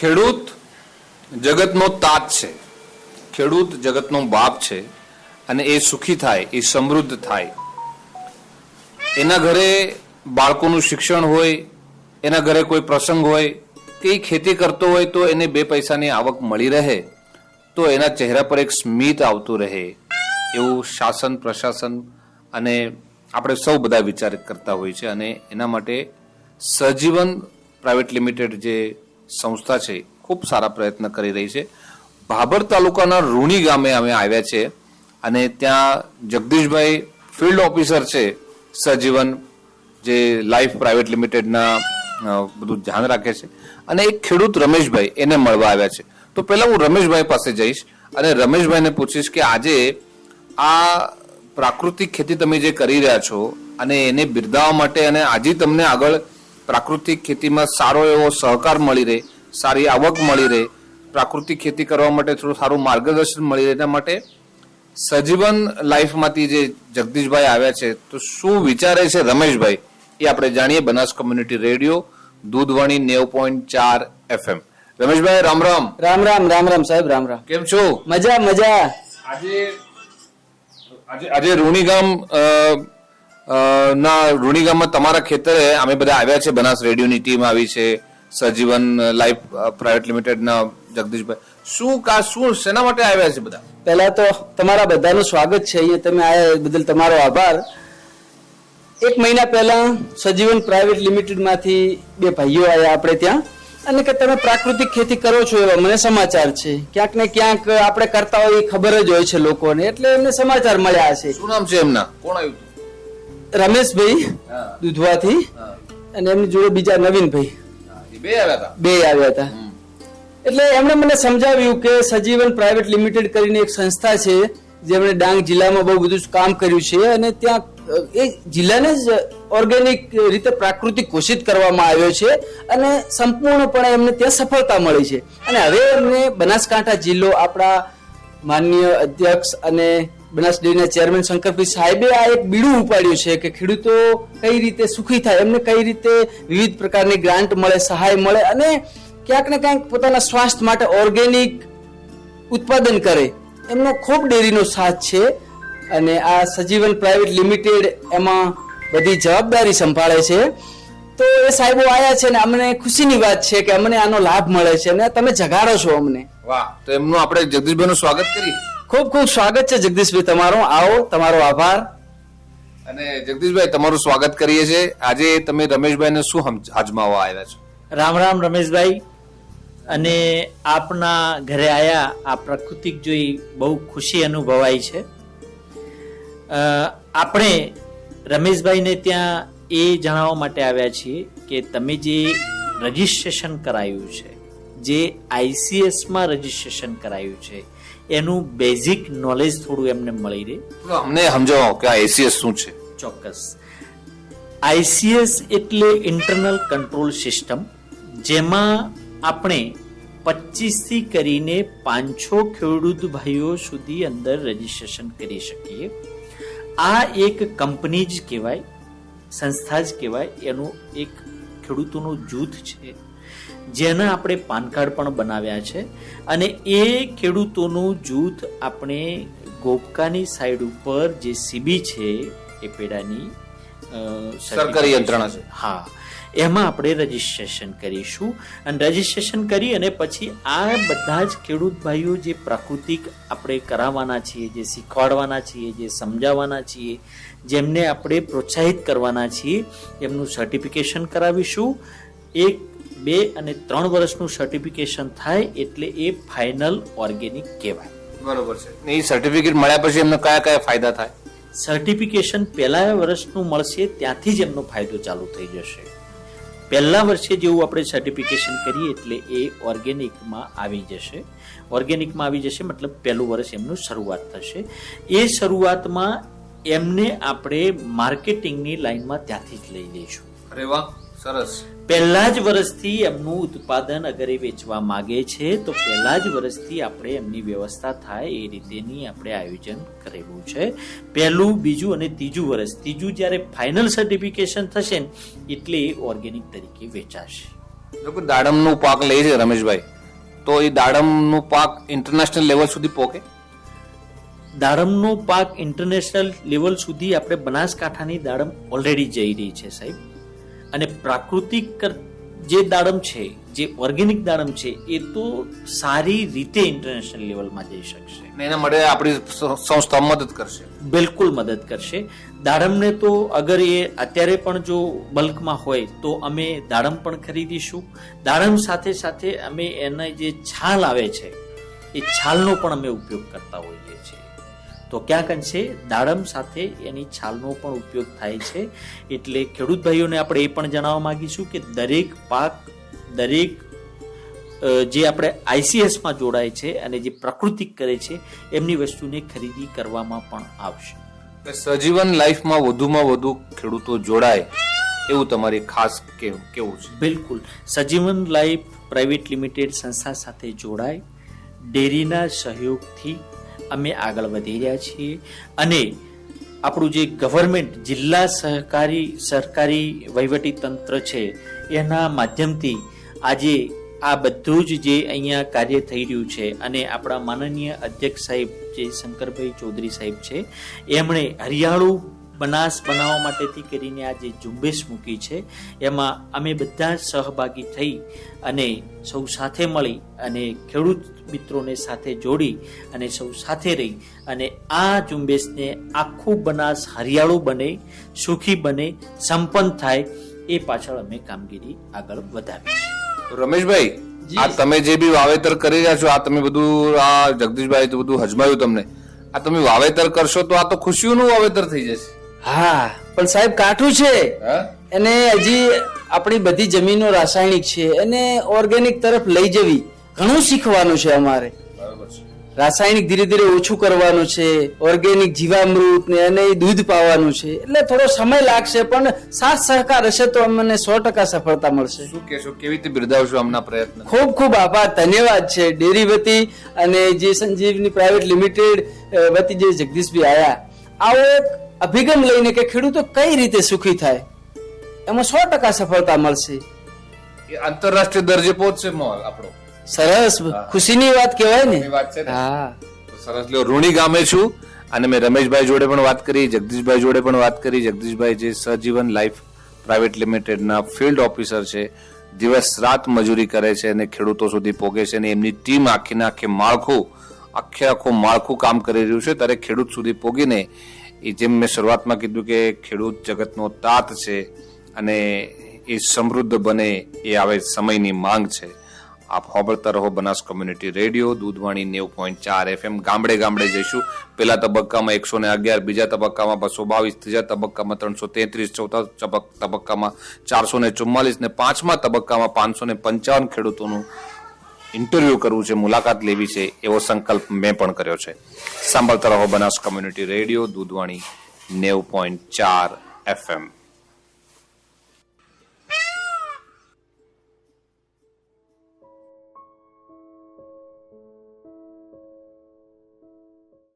ખેડૂત જગતનો તાત છે. ખેડૂત જગતનો બાપ છે અને એ સુખી થાય, એ સમૃદ્ધ થાય. એના ઘરે બાળકોનું શિક્ષણ હોય, એના ઘરે કોઈ પ્રસંગ હોય કે ખેતી કરતો હોય તો એને બે પૈસાની આવક મળી રહે, તો એના ચહેરા પર એક સ્મિત આવતું રહે. એવું શાસન, પ્રશાસન અને આપણે સૌ બધા વિચાર કરતા હોય છે અને એના માટે સજીવન પ્રાઇવેટ લિમિટેડ જે સંસ્થા છે. ખૂબ સારા પ્રયત્ન કરી રહી છે. ભાભર તાલુકાના રૂણી ગામે અમે આવ્યા છે અને ત્યાં જગદીશભાઈ ફિલ્ડ ઓફિસર છે સજીવન, જે લાઈફ પ્રાઇવેટ લિમિટેડના બધું ધ્યાન રાખે છે. અને એક ખેડૂત રમેશભાઈ એને મળવા આવ્યા છે. તો પહેલા હું રમેશભાઈ પાસે જઈશ અને રમેશભાઈને પૂછીશ કે આજે આ પ્રાકૃતિક ખેતી તમે જે કરી રહ્યા છો અને એને બિરદાવવા માટે અને આજે તમને આગળ પ્રાકૃતિક ખેતીમાં સારો એવો સહકાર મળી રહે સારી આવક મળી રહે પ્રાકૃતિક ખેતી કરવા માટે થોડું સારું માર્ગદર્શન મળી રહે એના માટે સજીવન લાઈફમાંથી જે જગદીશભાઈ આવ્યા છે તો શું વિચારે છે રમેશભાઈ? એ આપણે જાણીએ બનાસ કોમ્યુનિટી રેડિયો દૂધવાણી નેવ પોઈન્ટ ચાર એફએમ. રમેશભાઈ રામ રામ. રામ રામ રામ રામ સાહેબ રામ રામ. કેમ છો? મજા મજા. આજે આજે આજે રૂણી ગામ ના રૂણી ગામમાં તમારા ખેતરે અમે બધા આવ્યા છે. બનાસ રેડિયોની ટીમ આવી છે. સજીવન લાઈફ પ્રાઇવેટ લિમિટેડના જગદીશભાઈ. શું કા શું શેના માટે આવ્યા છે બધા? પહેલા તો તમારા બધાનું સ્વાગત છે. અહીંયા તમે આવ્યા બદલ તમારો આભાર. એક મહિના પહેલા સજીવન પ્રાઇવેટ લિમિટેડમાંથી બે ભાઈઓ આવ્યા આપણે ત્યાં. અને કે તમે પ્રાકૃતિક ખેતી કરો છો એવા મને સમાચાર છે. ક્યાંક ને ક્યાંક આપણે કરતા હોય એ ખબર જ હોય છે લોકોને. એટલે એમને સમાચાર મળ્યા છે. શું નામ છે એમના? કોણ આવ્યું? રમેશભાઈ. દુધવાથી અને એમની જોડે બીજા નવીનભાઈ. બે આવ્યા હતા. બે આવ્યા હતા. એટલે એમણે મને સમજાવ્યું કે સજીવન પ્રાઇવેટ લિમિટેડ કરીને એક સંસ્થા છે જેમણે ડાંગ જિલ્લામાં બહુ બધું કામ કર્યું છે અને ત્યાં એ જિલ્લાને જ ઓર્ગેનિક રીતે પ્રાકૃતિક ઘોષિત કરવામાં આવ્યો છે અને સંપૂર્ણપણે એમને ત્યાં સફળતા મળી છે. અને હવે એમને બનાસકાંઠા જિલ્લો આપણા માનનીય અધ્યક્ષ અને બનાસ ડેરીના ચેરમેન શંકરભાઈ સાહેબે આ એક બીડું ઉપાડ્યું છે કે ખેડૂતો કઈ રીતે સુખી થાય, એમને કઈ રીતે વિવિધ પ્રકારની ગ્રાન્ટ મળે, સહાય મળે અને ક્યાંક ને ક્યાંક પોતાના સ્વાસ્થ્ય માટે ઓર્ગેનિક ઉત્પાદન કરે. એમનો ખૂબ ડેરીનો સાથ છે અને આ સજીવન પ્રાઇવેટ લિમિટેડ એમાં બધી જવાબદારી સંભાળે છે. તો એ સાહેબો આવ્યા છે ને અમને ખુશીની વાત છે કે અમને આનો લાભ મળે છે અને તમે જગાડો છો અમને. વાહ, તો એમનું આપણે જગદીશભાઈનું સ્વાગત કરી ખૂબ ખૂબ સ્વાગત છે જગદીશભાઈ તમારું. આવો તમારો આભાર. અને જગદીશભાઈ તમારું સ્વાગત કરીએ છીએ. આજે તમે રમેશભાઈને શું અજમાવવા આવ્યા છો? રામ રામ રમેશભાઈ. અને આપના ઘરે આયા આ પ્રકૃતિક જોઈ બહુ ખુશી અનુભવાય છે. આપણે રમેશભાઈને ત્યાં એ જણાવવા માટે આવ્યા છીએ કે તમે જે રજિસ્ટ્રેશન કરાયું છે જે આઈસીએસમાં રજિસ્ટ્રેશન કરાયું છે એનું બેઝિક નોલેજ થોડું એમને મળી રહે. અમને સમજાવો કે આ એસીએસ શું છે? ચોક્કસ. આઈસીએસ એટલે ઇન્ટરનલ કંટ્રોલ સિસ્ટમ જેમાં આપણે પચીસથી કરીને પાંચસો ખેડૂત ભાઈઓ સુધી અંદર રજીસ્ટ્રેશન કરી શકીએ. આ એક કંપની જ કહેવાય સંસ્થા જ કહેવાય એનું એક ખેડૂતોનું જૂથ છે. જેના આપણે પાન કાર્ડ પણ બનાવ્યા છે. અને એ ખેડૂતોનું જૂથ આપણે ગોપકાની સાઈડ ઉપર જે સીબી છે એ પેડાની સરકારી યંત્રણા છે. હા. એમાં આપણે રજીસ્ટ્રેશન કરીશું. અને રજીસ્ટ્રેશન કરી અને પછી આ બધા જ ખેડૂત ભાઈઓ જે પ્રાકૃતિક આપણે કરાવવાના છીએ જે શીખવાડવાના છીએ જે સમજાવવાના છીએ જેમને આપણે પ્રોત્સાહિત કરવાના છીએ એમનું સર્ટિફિકેશન કરાવીશું. એક બે અને ત્રણ વર્ષનું સર્ટિફિકેશન થાય એટલે એ ફાઇનલ ઓર્ગેનિક કહેવાય. બરોબર છે. ને એ સર્ટિફિકેટ મળ્યા પછી એમને કયા કયા ફાયદા થાય? સર્ટિફિકેશન પહેલા વર્ષનું મળશે ત્યાંથી જ એમનો ફાયદો ચાલુ થઈ જશે. પહેલા વર્ષે જેવું આપણે સર્ટિફિકેશન કરીએ એટલે એ ઓર્ગેનિકમાં આવી જશે. ઓર્ગેનિકમાં આવી જશે મતલબ પહેલું વર્ષ એમનું શરૂઆત થશે. એ શરૂઆતમાં એમને આપણે માર્કેટિંગની લાઈનમાં ત્યાંથી જ લઈ લઈશું. અરે વાહ. સરસ. પહેલા જ વર્ષથી એમનું ઉત્પાદન અગર એ વેચવા માગે છે તો પહેલા જ વર્ષથી આપણે એમની વ્યવસ્થા થાય એ રીતેની આપણે આયોજન કરેલું છે. પહેલું બીજું અને ત્રીજું વર્ષ ત્રીજું જ્યારે ફાઇનલ સર્ટિફિકેશન થશે ને એટલે એ ઓર્ગેનિક તરીકે વેચાશે. જો દાડમનો પાક લે છે રમેશભાઈ. તો એ દાડમનો પાક ઇન્ટરનેશનલ લેવલ સુધી પોકે? દાડમનો પાક ઇન્ટરનેશનલ લેવલ સુધી આપણે બનાસકાંઠાની દાડમ ઓલરેડી જઈ રહી છે સાહેબ. અને પ્રાકૃતિક જે દાડમ છે જે ઓર્ગેનિક દાડમ છે એ તો સારી રીતે ઇન્ટરનેશનલ લેવલમાં જઈ શકશે. એના માટે આપણી સંસ્થા મદદ કરશે. બિલકુલ મદદ કરશે. દાડમને તો અગર એ અત્યારે પણ જો બલ્કમાં હોય તો અમે દાડમ પણ ખરીદીશું. દાડમ સાથે સાથે અમે એના જે છાલ આવે છે એ છાલનો પણ અમે ઉપયોગ કરતા હોઈએ છીએ. તો ક્યાંક અંશે દાડમ સાથે એની છાલનો પણ ઉપયોગ થાય છે. એટલે ખેડૂત ભાઈઓને આપણે એ પણ જણાવવા માગીશું કે દરેક પાક દરેક જે આપણે આઈસીએસમાં જોડાય છે અને જે પ્રાકૃતિક કરે છે એમની વસ્તુને ખરીદી કરવામાં પણ આવશે. સજીવન લાઈફમાં વધુમાં વધુ ખેડૂતો જોડાય એવું તમારી ખાસ કેવું છે? બિલકુલ. સજીવન લાઈફ પ્રાઇવેટ લિમિટેડ સંસ્થા સાથે જોડાય. ડેરીના સહયોગથી અમે આગળ વધી રહ્યા છીએ. અને આપણું જે ગવર્મેન્ટ જિલ્લા સહકારી, સરકારી વહીવટી તંત્ર છે, એના માધ્યમથી આજે આ બધું જ જે અહીંયા કાર્ય થઈ રહ્યું છે અને આપણા માનનીય અધ્યક્ષ સાહેબ જે શંકરભાઈ ચૌધરી સાહેબ છે, એમણે હરિયાળું બનાસ બનાવવા માટેથી કરીને આ જે ઝુંબેશ મૂકી છે એમાં અમે બધા સહભાગી થઈ અને સૌ સાથે મળી અને ખેડૂત મિત્રોને સાથે જોડી અને સૌ સાથે રહી અને આ ઝુંબેશને આખું બનાસ હરિયાળું બને સુખી બને સંપન્ન થાય એ પાછળ અમે કામગીરી આગળ વધાવી રમેશભાઈ આ તમે જે બી વાવેતર કરી રહ્યા છો આ તમે બધું આ જગદીશભાઈ તો બધું હજમાયું તમને. આ તમે વાવેતર કરશો તો આ તો ખુશીઓનું વાવેતર થઈ જશે. હા પણ સાહેબ કાઠું છે. અને એને હજી આપણી બધી જમીનો રાસાયણિક છે. એને ઓર્ગેનિક તરફ લઈ જવી. ઘણું શીખવાનું છે અમારે. રાસાયણિક ધીરે ધીરે ઓછું કરવાનું છે. ઓર્ગેનિક જીવામૃત ને અને દૂધ પાવાનું છે. એટલે થોડો સમય લાગશે પણ સાથ સહકાર હશે તો અમને સો ટકા સફળતા મળશે. શું કહેશો? કેવી રીતે બિરદાવશો આમના પ્રયત્ન? ખૂબ ખૂબ આભાર. ધન્યવાદ છે. ડેરી વતી અને જે સંજીવની પ્રાઇવેટ લિમિટેડ વતી જે જગદીશભાઈ આયા. આવો એક અભિગમ લઈને કે ખેડૂતો કઈ રીતે સુખી થાય એમાં સો ટકા સફળતા મળશે. એ આંતરરાષ્ટ્રીય દરજે પહોંચશે મોલ આપણો. સરસ ખુશીની વાત કહેવાય ને. વાત છે હા. સરસ લ્યો ઋણી ગામે છું અને મેં રમેશભાઈ જોડે પણ વાત કરી જગદીશભાઈ જોડે પણ વાત કરી. જગદીશભાઈ જે સજીવન લાઈફ પ્રાઇવેટ લિમિટેડના ફિલ્ડ ઓફિસર છે દિવસ રાત મજૂરી કરે છે અને ખેડૂતો સુધી પહોંચે છે અને એમની ટીમ આખીને આખે માળખું આખે આખું માળખું કામ કરી રહ્યું છે. ત્યારે ખેડૂત સુધી પોગીને એ જેમ મેં શરૂઆતમાં કીધું કે ખેડૂત જગતનો તાત છે અને એ સમૃદ્ધ બને એ આવે સમયની માંગ છે. આપ હોબળતા રહો બનાસ કોમ્યુનિટી રેડિયો દૂધવાણી નેવ પોઈન્ટ ચાર એફએમ. ગામડે ગામડે જઈશું. પહેલા તબક્કામાં એકસો ને અગિયાર, બીજા તબક્કામાં બસો બાવીસ, ત્રીજા તબક્કામાં ત્રણસો તેત્રીસ, ચોથા તબક્કામાં ચારસો ને ચુમ્માલીસ ને પાંચમા તબક્કામાં પાંચસો ને પંચાવન ખેડૂતોનું ઇન્ટરવ્યુ કરવું છે, મુલાકાત લેવી છે, એવો સંકલ્પ મેં પણ કર્યો છે. સાંભળતા રહો બનાસ કમ્યુનિટી રેડિયો, દૂધવાણી નેવ પોઈન્ટ ચાર એફએમ.